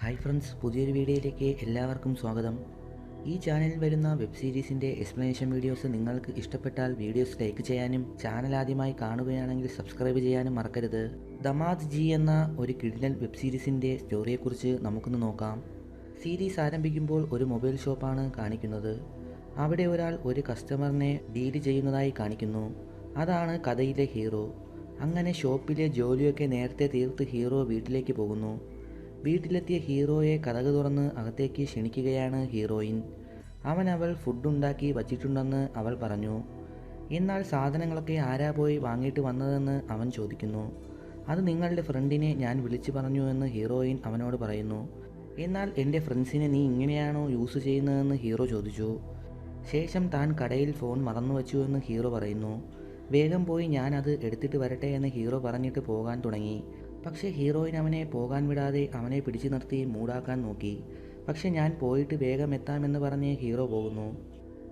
Hi friends പുതിയൊരു വീഡിയോയിലേക്ക് എല്ലാവർക്കും സ്വാഗതം. ഈ ചാനലിൽ വരുന്ന വെബ് സീരീസിന്റെ എക്സ്പ്ലനേഷൻ വീഡിയോസ് നിങ്ങൾക്ക് ഇഷ്ടപ്പെട്ടാൽ വീഡിയോസ് ലൈക്ക് ചെയ്യാനും ചാനൽ ആദ്യമായി കാണുകയാണെങ്കിൽ സബ്സ്ക്രൈബ് ചെയ്യാനും മറക്കരുത്. ദമാദ് ജി എന്ന ഒരു കിഡിലൻ വെബ് സീരീസിന്റെ സ്റ്റോറിയെക്കുറിച്ച് നമുക്കൊന്ന് നോക്കാം. സീരീസ് ആരംഭിക്കുമ്പോൾ ഒരു മൊബൈൽ ഷോപ്പാണ് കാണിക്കുന്നത്. അവിടെ ഒരാൾ ഒരു കസ്റ്റമറിനെ ഡീൽ ചെയ്യുന്നതായി കാണിക്കുന്നു. അതാണ് കഥയിലെ ഹീറോ. അങ്ങനെ ഷോപ്പിലെ ജോലിയൊക്കെ നേരത്തെ തീർത്ത് ഹീറോ വീട്ടിലേക്ക് പോകുന്നു. വീട്ടിലെത്തിയ ഹീറോയെ കഥക തുറന്ന് അകത്തേക്ക് ക്ഷണിക്കുകയാണ് ഹീറോയിൻ. അവൻ അവൾ ഫുഡുണ്ടാക്കി വച്ചിട്ടുണ്ടെന്ന് അവൾ പറഞ്ഞു. എന്നാൽ സാധനങ്ങളൊക്കെ ആരാ പോയി വാങ്ങിയിട്ട് വന്നതെന്ന് അവൻ ചോദിക്കുന്നു. അത് നിങ്ങളുടെ ഫ്രണ്ടിനെ ഞാൻ വിളിച്ചു പറഞ്ഞു എന്ന് ഹീറോയിൻ അവനോട് പറയുന്നു. എന്നാൽ എന്റെ ഫ്രണ്ട്സിനെ നീ ഇങ്ങനെയാണോ യൂസ് ചെയ്യുന്നതെന്ന് ഹീറോ ചോദിച്ചു. ശേഷം താൻ കടയിൽ ഫോൺ മറന്നു വച്ചു എന്ന് ഹീറോ പറയുന്നു. വേഗം പോയി ഞാൻ അത് എടുത്തിട്ട് വരട്ടെ എന്ന് ഹീറോ പറഞ്ഞിട്ട് പോകാൻ തുടങ്ങി. പക്ഷേ ഹീറോയിൻ അവനെ പോകാൻ വിടാതെ അവനെ പിടിച്ചു നിർത്തി മൂടാക്കാൻ നോക്കി. പക്ഷെ ഞാൻ പോയിട്ട് വേഗം എത്താമെന്ന് പറഞ്ഞ് ഹീറോ പോകുന്നു.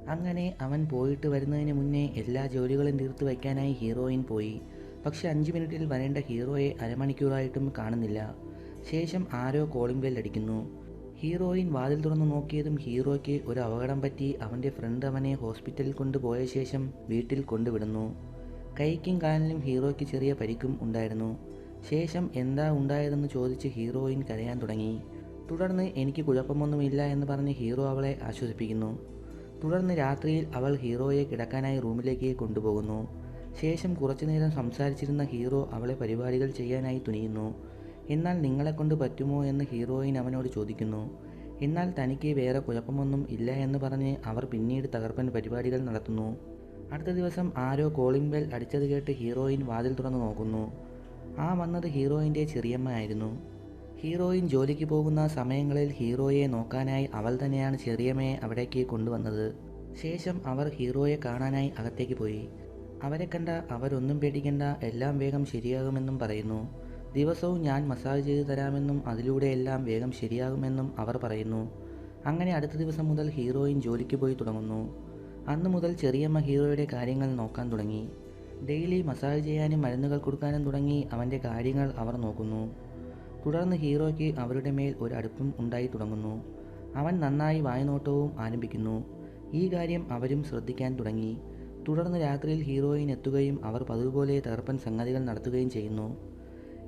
അങ്ങനെ അവൻ പോയിട്ട് വരുന്നതിന് മുന്നേ എല്ലാ ജോലികളും തീർത്ത് വയ്ക്കാനായി ഹീറോയിൻ പോയി. പക്ഷെ അഞ്ച് മിനിറ്റിൽ വരേണ്ട ഹീറോയെ അരമണിക്കൂറായിട്ടും കാണുന്നില്ല. ശേഷം ആരോ കോളിംഗ് ബെൽ അടിക്കുന്നു. ഹീറോയിൻ വാതിൽ തുറന്നു നോക്കിയതും ഹീറോയ്ക്ക് ഒരു അപകടം പറ്റി അവന്റെ ഫ്രണ്ട് അവനെ ഹോസ്പിറ്റലിൽ കൊണ്ടുപോയ ശേഷം വീട്ടിൽ കൊണ്ടുവിടുന്നു. കൈക്കും കാലിനും ഹീറോയ്ക്ക് ചെറിയ പരിക്കും ഉണ്ടായിരുന്നു. ശേഷം എന്താ ഉണ്ടായതെന്ന് ചോദിച്ച് ഹീറോയിൻ കരയാൻ തുടങ്ങി. തുടർന്ന് എനിക്ക് കുഴപ്പമൊന്നുമില്ല എന്ന് പറഞ്ഞ് ഹീറോ അവളെ ആശ്വസിപ്പിക്കുന്നു. തുടർന്ന് രാത്രിയിൽ അവൾ ഹീറോയെ കിടക്കാനായി റൂമിലേക്ക് കൊണ്ടുപോകുന്നു. ശേഷം കുറച്ചുനേരം സംസാരിച്ചിരുന്ന ഹീറോ അവളെ പരിപാടികൾ ചെയ്യാനായി തുനിയുന്നു. എന്നാൽ നിങ്ങളെ കൊണ്ട് പറ്റുമോ എന്ന് ഹീറോയിൻ അവനോട് ചോദിക്കുന്നു. എന്നാൽ തനിക്ക് വേറെ കുഴപ്പമൊന്നും ഇല്ല എന്ന് പറഞ്ഞ് അവർ പിന്നീട് തകർപ്പൻ പരിപാടികൾ നടത്തുന്നു. അടുത്ത ദിവസം ആരോ കോളിംഗ് ബെൽ അടിച്ചത് കേട്ട് ഹീറോയിൻ വാതിൽ തുറന്നു നോക്കുന്നു. ആ വന്നത് ഹീറോയിന്റെ ചെറിയമ്മ ആയിരുന്നു ഹീറോയിൻ ജോലിക്ക് പോകുന്ന സമയങ്ങളിൽ ഹീറോയെ നോക്കാനായി അവൾ തന്നെയാണ് ചെറിയമ്മയെ അവിടേക്ക് കൊണ്ടുവന്നത്. ശേഷം അവർ ഹീറോയെ കാണാനായി അകത്തേക്ക് പോയി. അവരെ കണ്ട അവരൊന്നും പേടിക്കേണ്ട എല്ലാം വേഗം ശരിയാകുമെന്നും പറയുന്നു. ദിവസവും ഞാൻ മസാജ് ചെയ്തു തരാമെന്നും അതിലൂടെ എല്ലാം വേഗം ശരിയാകുമെന്നും അവർ പറയുന്നു. അങ്ങനെ അടുത്ത ദിവസം മുതൽ ഹീറോയിൻ ജോലിക്ക് പോയി തുടങ്ങുന്നു. അന്നു മുതൽ ചെറിയമ്മ ഹീറോയുടെ കാര്യങ്ങൾ നോക്കാൻ തുടങ്ങി. ഡെയിലി മസാജ് ചെയ്യാനും മരുന്നുകൾ കൊടുക്കാനും തുടങ്ങി അവന്റെ കാര്യങ്ങൾ അവർ നോക്കുന്നു. തുടർന്ന് ഹീറോയ്ക്ക് അവരുടെ മേൽ ഒരു അടുപ്പം ഉണ്ടായി തുടങ്ങുന്നു. അവൻ നന്നായി വായനോട്ടവും ആരംഭിക്കുന്നു. ഈ കാര്യം അവരും ശ്രദ്ധിക്കാൻ തുടങ്ങി. തുടർന്ന് രാത്രിയിൽ ഹീറോയിൻ എത്തുകയും അവർ പതിവുപോലെ തകർപ്പൻ സംഗതികൾ നടത്തുകയും ചെയ്യുന്നു.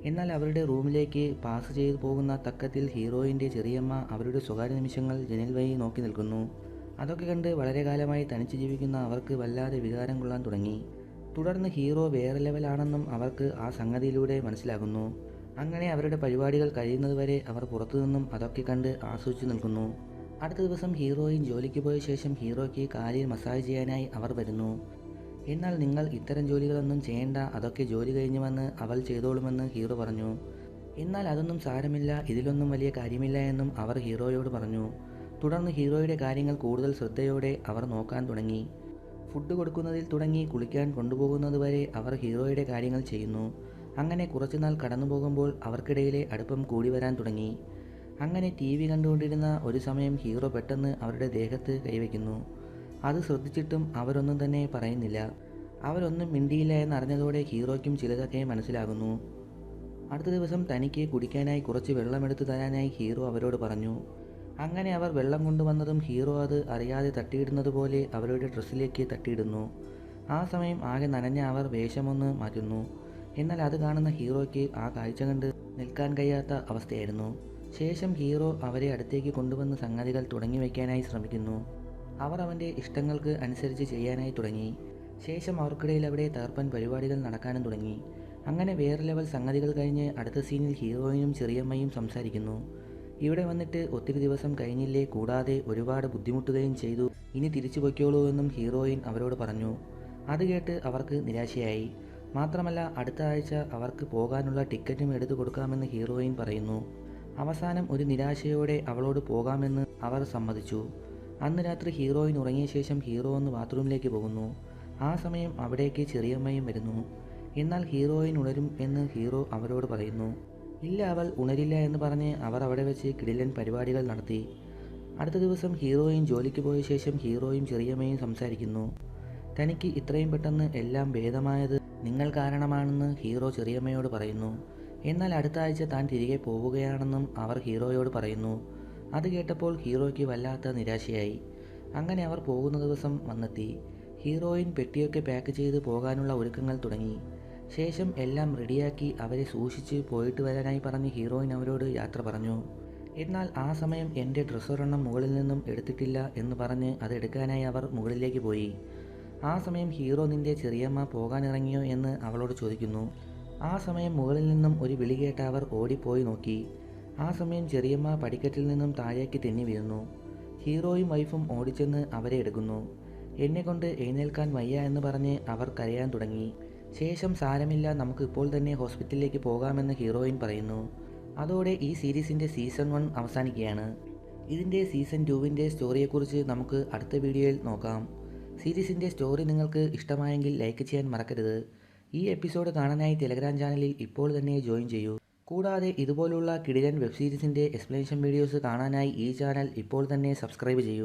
എന്നാൽ അവരുടെ റൂമിലേക്ക് പാസ് ചെയ്തു പോകുന്ന തക്കത്തിൽ ഹീറോയിന്റെ ചെറിയമ്മ അവരുടെ സ്വകാര്യ നിമിഷങ്ങൾ ജനൽ വഴി നോക്കി നിൽക്കുന്നു. അതൊക്കെ കണ്ട് വളരെ കാലമായി തനിച്ച് ജീവിക്കുന്ന അവർക്ക് വല്ലാതെ വികാരം കൊള്ളാൻ തുടങ്ങി. തുടർന്ന് ഹീറോ വേറെ ലെവലാണെന്നും അവർക്ക് ആ സംഗതിയിലൂടെ മനസ്സിലാകുന്നു. അങ്ങനെ അവരുടെ പരിപാടികൾ കഴിയുന്നതുവരെ അവർ പുറത്തുനിന്നും അതൊക്കെ കണ്ട് ആസ്വദിച്ചു നിൽക്കുന്നു. അടുത്ത ദിവസം ഹീറോയിൻ ജോലിക്ക് പോയ ശേഷം ഹീറോയ്ക്ക് കാലിൽ മസാജ് ചെയ്യാനായി അവർ വരുന്നു. എന്നാൽ നിങ്ങൾ ഇത്തരം ജോലികളൊന്നും ചെയ്യേണ്ട അതൊക്കെ ജോലി കഴിഞ്ഞു വന്ന് അവൾ ചെയ്തോളുമെന്ന് ഹീറോ പറഞ്ഞു. എന്നാൽ അതൊന്നും സാരമില്ല ഇതിലൊന്നും വലിയ കാര്യമില്ല എന്നും അവർ ഹീറോയോട് പറഞ്ഞു. തുടർന്ന് ഹീറോയുടെ കാര്യങ്ങൾ കൂടുതൽ ശ്രദ്ധയോടെ അവർ നോക്കാൻ തുടങ്ങി. ഫുഡ് കൊടുക്കുന്നതിൽ തുടങ്ങി കുളിക്കാൻ കൊണ്ടുപോകുന്നത് വരെ അവർ ഹീറോയുടെ കാര്യങ്ങൾ ചെയ്യുന്നു. അങ്ങനെ കുറച്ചുനാൾ കടന്നു പോകുമ്പോൾ അവർക്കിടയിലെ അടുപ്പം കൂടി വരാൻ തുടങ്ങി. അങ്ങനെ ടി വി കണ്ടുകൊണ്ടിരുന്ന ഒരു സമയം ഹീറോ പെട്ടെന്ന് അവരുടെ ദേഹത്ത് കൈവയ്ക്കുന്നു. അത് ശ്രദ്ധിച്ചിട്ടും അവരൊന്നും തന്നെ പറയുന്നില്ല. അവരൊന്നും മിണ്ടിയില്ല എന്നറിഞ്ഞതോടെ ഹീറോയ്ക്കും ചിലതൊക്കെ മനസ്സിലാകുന്നു. അടുത്ത ദിവസം തനിക്ക് കുടിക്കാനായി കുറച്ച് വെള്ളമെടുത്ത് തരാനായി ഹീറോ അവരോട് പറഞ്ഞു. അങ്ങനെ അവർ വെള്ളം കൊണ്ടുവന്നതും ഹീറോ അത് അറിയാതെ തട്ടിയിടുന്നത് പോലെ അവരുടെ ഡ്രസ്സിലേക്ക് തട്ടിയിടുന്നു. ആ സമയം ആകെ നനഞ്ഞ അവർ വേഷമൊന്ന് മാറ്റുന്നു. എന്നാൽ അത് കാണുന്ന ഹീറോയ്ക്ക് ആ കാഴ്ച കണ്ട് നിൽക്കാൻ കഴിയാത്ത അവസ്ഥയായിരുന്നു. ശേഷം ഹീറോ അവരെ അടുത്തേക്ക് കൊണ്ടുവന്ന് സംഗതികൾ തുടങ്ങി വയ്ക്കാനായി ശ്രമിക്കുന്നു. അവർ അവന്റെ ഇഷ്ടങ്ങൾക്ക് അനുസരിച്ച് ചെയ്യാനായി തുടങ്ങി. ശേഷം അവർക്കിടയിൽ അവിടെ തകർപ്പൻ പരിപാടികൾ നടക്കാനും തുടങ്ങി. അങ്ങനെ വേറെ ലെവൽ സംഗതികൾ കഴിഞ്ഞ് അടുത്ത സീനിൽ ഹീറോയിനും ചെറിയമ്മയും സംസാരിക്കുന്നു. ഇവിടെ വന്നിട്ട് ഒത്തിരി ദിവസം കഴിഞ്ഞില്ലേ? കൂടാതെ ഒരുപാട് ബുദ്ധിമുട്ടുകയും ചെയ്തു. ഇനി തിരിച്ചു പൊയ്ക്കോളൂ എന്നും ഹീറോയിൻ അവരോട് പറഞ്ഞു. അത് കേട്ട് അവർക്ക് നിരാശയായി. മാത്രമല്ല അടുത്ത ആഴ്ച അവർക്ക് പോകാനുള്ള ടിക്കറ്റും എടുത്തു കൊടുക്കാമെന്ന് ഹീറോയിൻ പറയുന്നു. അവസാനം ഒരു നിരാശയോടെ അവളോട് പോകാമെന്ന് അവർ സമ്മതിച്ചു. അന്ന് രാത്രി ഹീറോയിൻ ഉറങ്ങിയ ശേഷം ഹീറോ ഒന്ന് ബാത്റൂമിലേക്ക് പോകുന്നു. ആ സമയം അവിടേക്ക് ചെറിയമ്മയും വരുന്നു. എന്നാൽ ഹീറോയിൻ ഉണരും എന്ന് ഹീറോ അവരോട് പറയുന്നു. ഇല്ല അവൾ ഉണരില്ല എന്ന് പറഞ്ഞ് അവർ അവിടെ വെച്ച് കിടിലൻ പരിപാടികൾ നടത്തി. അടുത്ത ദിവസം ഹീറോയിൻ ജോലിക്ക് പോയ ശേഷം ഹീറോയും ചെറിയമ്മയും സംസാരിക്കുന്നു. തനിക്ക് ഇത്രയും പെട്ടെന്ന് എല്ലാം ഭേദമായത് നിങ്ങൾ കാരണമാണെന്ന് ഹീറോ ചെറിയമ്മയോട് പറയുന്നു. എന്നാൽ അടുത്ത ആഴ്ച താൻ തിരികെ പോവുകയാണെന്നും അവർ ഹീറോയോട് പറയുന്നു. അത് കേട്ടപ്പോൾ ഹീറോയ്ക്ക് വല്ലാത്ത നിരാശയായി. അങ്ങനെ അവർ പോകുന്ന ദിവസം വന്നെത്തി. ഹീറോയിൻ പെട്ടിയൊക്കെ പാക്ക് ചെയ്ത് പോകാനുള്ള ഒരുക്കങ്ങൾ തുടങ്ങി. ശേഷം എല്ലാം റെഡിയാക്കി അവരെ സൂക്ഷിച്ച് പോയിട്ട് വരാനായി പറഞ്ഞ് ഹീറോയിൻ അവരോട് യാത്ര പറഞ്ഞു. എന്നാൽ ആ സമയം എന്റെ ഡ്രസ്സൊരെണ്ണം മുകളിൽ നിന്നും എടുത്തിട്ടില്ല എന്ന് പറഞ്ഞ് അതെടുക്കാനായി അവർ മുകളിലേക്ക് പോയി. ആ സമയം ഹീറോ നിന്റെ ചെറിയമ്മ പോകാനിറങ്ങിയോ എന്ന് അവളോട് ചോദിക്കുന്നു. ആ സമയം മുകളിൽ നിന്നും ഒരു വിളി കേട്ട അവർ ഓടിപ്പോയി നോക്കി. ആ സമയം ചെറിയമ്മ പടിക്കെട്ടിൽ നിന്നും താഴേക്ക് തെന്നി വീഴുന്നു. ഹീറോയും വൈഫും ഓടിച്ചെന്ന് അവരെ എടുക്കുന്നു. എന്നെ കൊണ്ട് എഴുന്നേൽക്കാൻ വയ്യ എന്ന് പറഞ്ഞ് അവർ കരയാൻ തുടങ്ങി. ശേഷം സാരമില്ല നമുക്ക് ഇപ്പോൾ തന്നെ ഹോസ്പിറ്റലിലേക്ക് പോകാമെന്ന് ഹീറോയിൻ പറയുന്നു. അതോടെ ഈ സീരീസിന്റെ സീസൺ വൺ അവസാനിക്കുകയാണ്. ഇതിന്റെ സീസൺ ടുവിന്റെ സ്റ്റോറിയെക്കുറിച്ച് നമുക്ക് അടുത്ത വീഡിയോയിൽ നോക്കാം. സീരീസിന്റെ സ്റ്റോറി നിങ്ങൾക്ക് ഇഷ്ടമായെങ്കിൽ ലൈക്ക് ചെയ്യാൻ മറക്കരുത്. ഈ എപ്പിസോഡ് കാണാനായി ടെലഗ്രാം ചാനലിൽ ഇപ്പോൾ തന്നെ ജോയിൻ ചെയ്യൂ. കൂടാതെ ഇതുപോലുള്ള കിടിലൻ വെബ് സീരീസിന്റെ എക്സ്പ്ലനേഷൻ വീഡിയോസ് കാണാനായി ഈ ചാനൽ ഇപ്പോൾ തന്നെ സബ്സ്ക്രൈബ് ചെയ്യൂ.